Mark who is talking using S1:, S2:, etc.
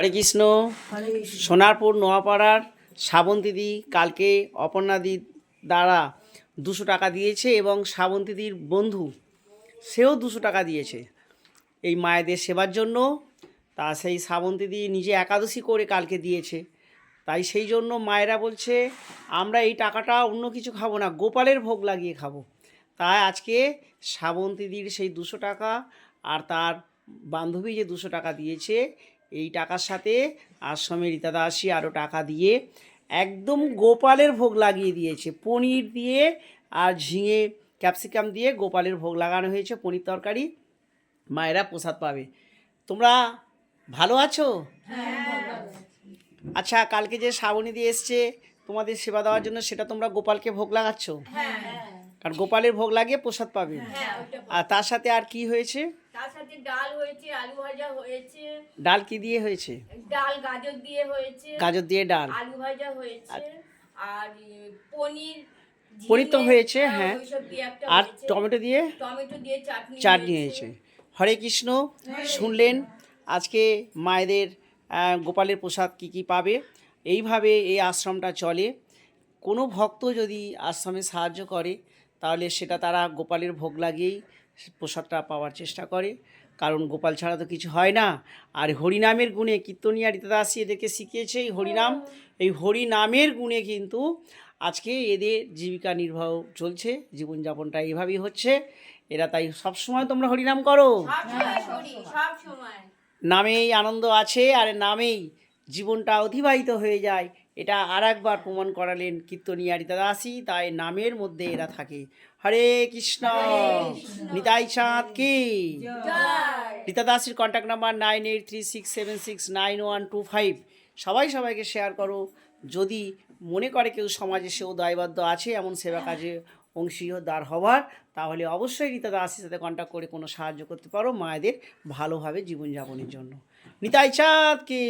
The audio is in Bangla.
S1: হরে কৃষ্ণ। সোনারপুর নোয়াপাড়ার শ্রাবন্তীদি কালকে অপর্ণাদি দ্বারা দুশো টাকা দিয়েছে এবং শ্রাবন্তীদির বন্ধু সেও দুশো টাকা দিয়েছে। এই মায়েদের সেবার জন্য তা সেই শ্রাবন্তীদি নিজে একাদশী করে কালকে দিয়েছে। তাই সেই জন্য মায়েরা বলছে আমরা এই টাকাটা অন্য কিছু খাব না গোপালের ভোগ লাগিয়ে খাব। তাই আজকে শ্রাবন্তীদির সেই দুশো টাকা আর তার বান্ধবী যে দুশো টাকা দিয়েছে এই টাকার সাথে আশ্রমে রীতা দাসী আরও টাকা দিয়ে একদম গোপালের ভোগ লাগিয়ে দিয়েছে। পনির দিয়ে আর ঝিঙে ক্যাপসিকাম দিয়ে গোপালের ভোগ লাগানো হয়েছে। পনির তরকারি মায়েরা প্রসাদ পাবে। তোমরা ভালো আছো? আচ্ছা কালকে যে শ্রাবণী দিয়ে এসছে তোমাদের সেবা দেওয়ার জন্য সেটা তোমরা গোপালকে ভোগ লাগাচ্ছ? কারণ গোপালের ভোগ লাগিয়ে প্রসাদ পাবে। আর তার সাথে আর কি হয়েছে?
S2: ডাল হয়েছে আলু ভাজা হয়েছে
S1: ডাল কি দিয়ে হয়েছে?
S2: ডাল গাজর দিয়ে হয়েছে
S1: গাজর দিয়ে ডাল।
S2: আলু ভাজা হয়েছে আর পনির
S1: পনির তো হয়েছে, হ্যাঁ।
S2: একটা
S1: আর টমেটো দিয়ে?
S2: টমেটো দিয়ে চাটনি
S1: চাটনি হয়েছে। হরে কৃষ্ণ শুনলেন আজকে মায়েদের গোপালের প্রসাদ কি কি পাবে? এইভাবে এই আশ্রমটা চলে। কোনো ভক্ত যদি আশ্রমে সাহায্য করে তাহলে সেটা তারা গোপালের ভোগ লাগিয়েই প্রসাদটা পাওয়ার চেষ্টা করে। কারণ গোপাল ছাড়া তো কিছু হয় না। আর হরিনামের গুণে কীর্তনিয়া রীতাদাসী এদেরকে শিখিয়েছে এই হরিনাম। এই হরিনামের গুণে কিন্তু আজকে এদের জীবিকা নির্বাহ চলছে জীবনযাপনটা এইভাবেই হচ্ছে। এরা তাই সবসময় তোমরা হরিনাম করো। নামেই আনন্দ আছে আর নামেই জীবনটা অতিবাহিত হয়ে যায়। এটা আর একবার প্রমাণ করালেন কীর্তনিয়া রীতাদাসী তাই নামের মধ্যে এরা থাকে। হরে কৃষ্ণ, নিতাই চাঁদ কি? রীতাদাসীর contact number nine eight three six seven six nine one two five সবাই সবাইকে শেয়ার করো। যদি মনে করে কেউ সমাজে সেও দায়বদ্ধ আছে, এমন সেবা কাজে অংশীদার হওয়ার তাহলে অবশ্যই রীতা দাসের সাথে কন্ট্যাক্ট করে কোনো সাহায্য করতে পারো মায়েদের ভালোভাবে জীবনযাপনের জন্য। নিতাই চাঁদ কি